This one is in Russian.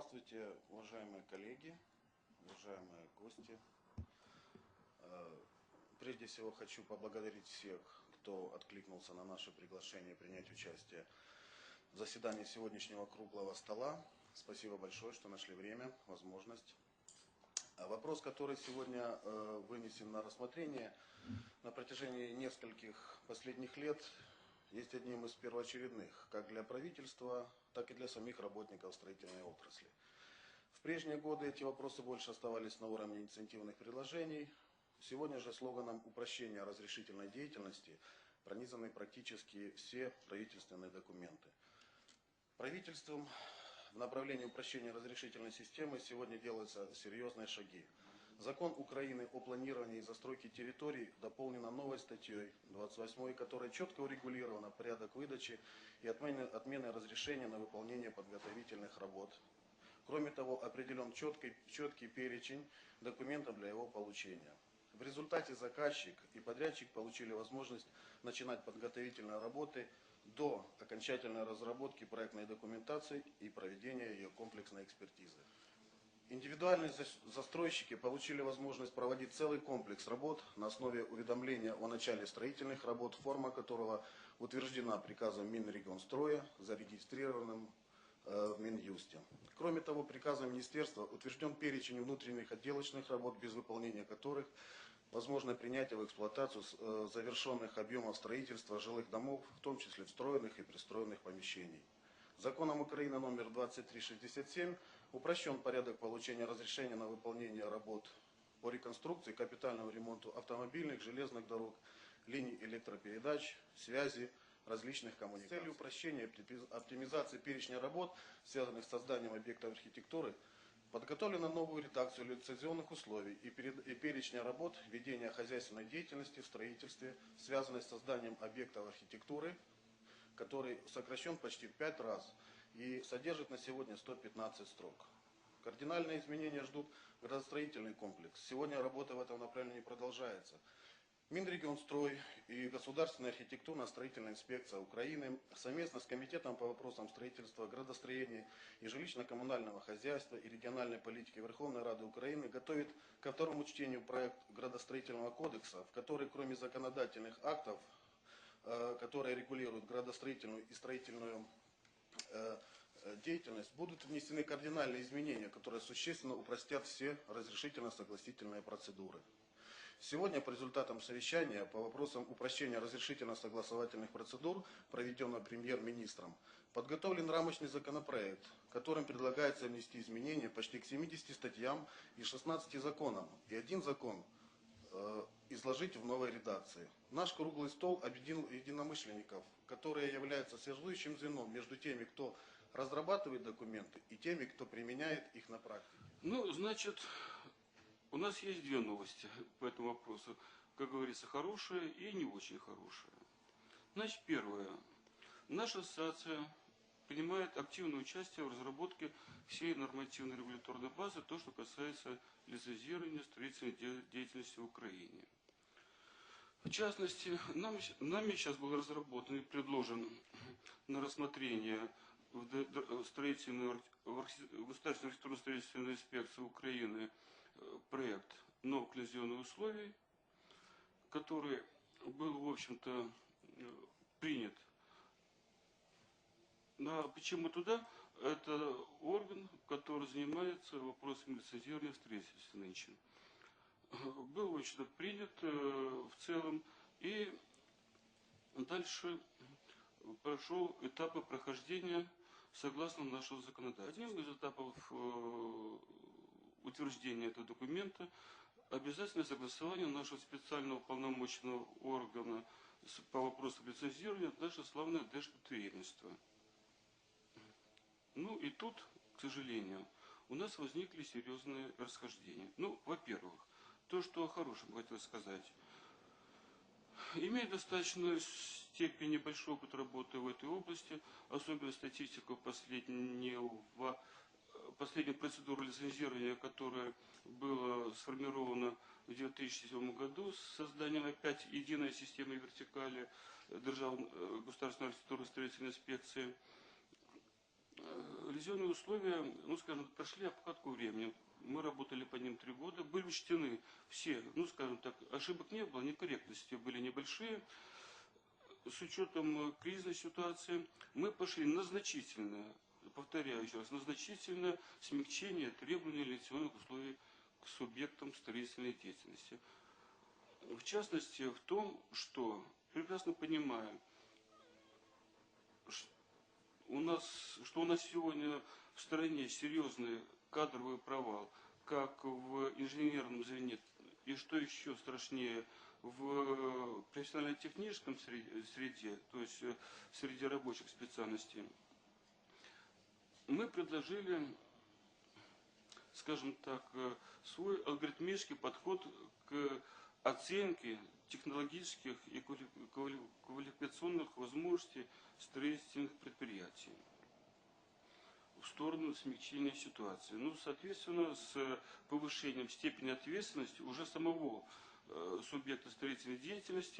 Здравствуйте, уважаемые коллеги, уважаемые гости. Э, Прежде всего хочу поблагодарить всех, кто откликнулся на наше приглашение принять участие в заседании сегодняшнего круглого стола. Спасибо большое, что нашли время, возможность. А Вопрос, который сегодня э, вынесен на рассмотрение, на протяжении нескольких последних лет есть одним из первоочередных, как для правительства, так и для самих работников строительной отрасли. В прежние годы эти вопросы больше оставались на уровне инициативных предложений. Сегодня же слоганом упрощения разрешительной деятельности пронизаны практически все правительственные документы. Правительством в направлении упрощения разрешительной системы сегодня делаются серьезные шаги. Закон Украины о планировании и застройке территорий дополнен новой статьей 28, которая четко урегулирована порядок выдачи и отмены, отмены разрешения на выполнение подготовительных работ. Кроме того, определен четкий, четкий перечень документов для его получения. В результате заказчик и подрядчик получили возможность начинать подготовительные работы до окончательной разработки проектной документации и проведения ее комплексной экспертизы. Индивидуальные застройщики получили возможность проводить целый комплекс работ на основе уведомления о начале строительных работ, форма которого утверждена приказом Минрегионстроя, зарегистрированным э, в Минюсте. Кроме того, приказом Министерства утвержден перечень внутренних отделочных работ, без выполнения которых возможно принятие в эксплуатацию э, завершенных объемов строительства жилых домов, в том числе встроенных и пристроенных помещений. Законом Украины номер 2367 Упрощен порядок получения разрешения на выполнение работ по реконструкции, капитальному ремонту автомобильных, железных дорог, линий электропередач, связи, различных коммуникаций. С целью упрощения и оптимизации перечня работ, связанных с созданием объектов архитектуры, подготовлена новую редакцию лицензионных условий и, перечня работ ведения хозяйственной деятельности в строительстве, связанной с созданием объектов архитектуры, который сокращен почти в пять раз – и содержит на сегодня 115 строк. Кардинальные изменения ждут градостроительный комплекс. Сегодня работа в этом направлении продолжается. Минрегионстрой и Государственная архитектурно-строительная инспекция Украины совместно с Комитетом по вопросам строительства, градостроения и жилищно-коммунального хозяйства и региональной политики Верховной Рады Украины готовит ко второму чтению проект градостроительного кодекса, в который кроме законодательных актов, э, которые регулируют градостроительную и строительную деятельность, будут внесены кардинальные изменения, которые существенно упростят все разрешительно-согласительные процедуры. Сегодня по результатам совещания по вопросам упрощения разрешительно-согласовательных процедур, проведенного премьер-министром, подготовлен рамочный законопроект, которым предлагается внести изменения почти к 70 статьям и 16 законам, и один закон э, изложить в новой редакции. Наш круглый стол объединил единомышленников, которые являются связующим звеном между теми, кто разрабатывает документы, и теми, кто применяет их на практике. Ну, значит, у нас есть две новости по этому вопросу. Как говорится, хорошая и не очень хорошая. Значит, первое. Наша ассоциация принимает активное участие в разработке всей нормативной регуляторной базы, то, что касается лицензирования строительной деятельности в Украине. В частности, нам, нами сейчас был разработан и предложен на рассмотрение в строительную, в Государственной архитектурно-строительной инспекции Украины э, проект новых лицензионных условий, который был, в общем-то, э, принят. Но почему туда? Это орган, который занимается вопросами лицензирования в строительстве нынче был очень принят э, в целом и дальше прошел этапы прохождения согласно нашего законодательства. Одним из этапов э, утверждения этого документа обязательное согласование нашего специального полномочного органа по вопросу лицензирования, наше славное Держпредприемство. Ну и тут, к сожалению, у нас возникли серьезные расхождения. Ну, во-первых, то, что о хорошем хотел сказать. Имея достаточную степень небольшой опыт работы в этой области, особенно статистику последнего, последней процедуры лицензирования, которая была сформирована в 2007 году с созданием опять единой системы вертикали Державной государственной архитектурно-строительной инспекции. Резервные условия, ну, скажем, прошли обкатку времени. Мы работали по ним три года, были учтены все, ну, скажем так, ошибок не было, некорректности были небольшие. С учетом э, кризисной ситуации мы пошли на значительное, повторяю еще раз, на значительное смягчение требований лицензионных условий к субъектам строительной деятельности. В частности, в том, что, прекрасно понимая, ш- у нас, что у нас сегодня в стране серьезный кадровый провал, как в инженерном звене, и что еще страшнее, в профессионально-техническом сре- среде, то есть э, среди рабочих специальностей, мы предложили, скажем так, э, свой алгоритмический подход к оценке технологических и квали- квали- квалификационных возможностей строительных предприятий в сторону смягчения ситуации. Ну, соответственно, с повышением степени ответственности уже самого э, субъекта строительной деятельности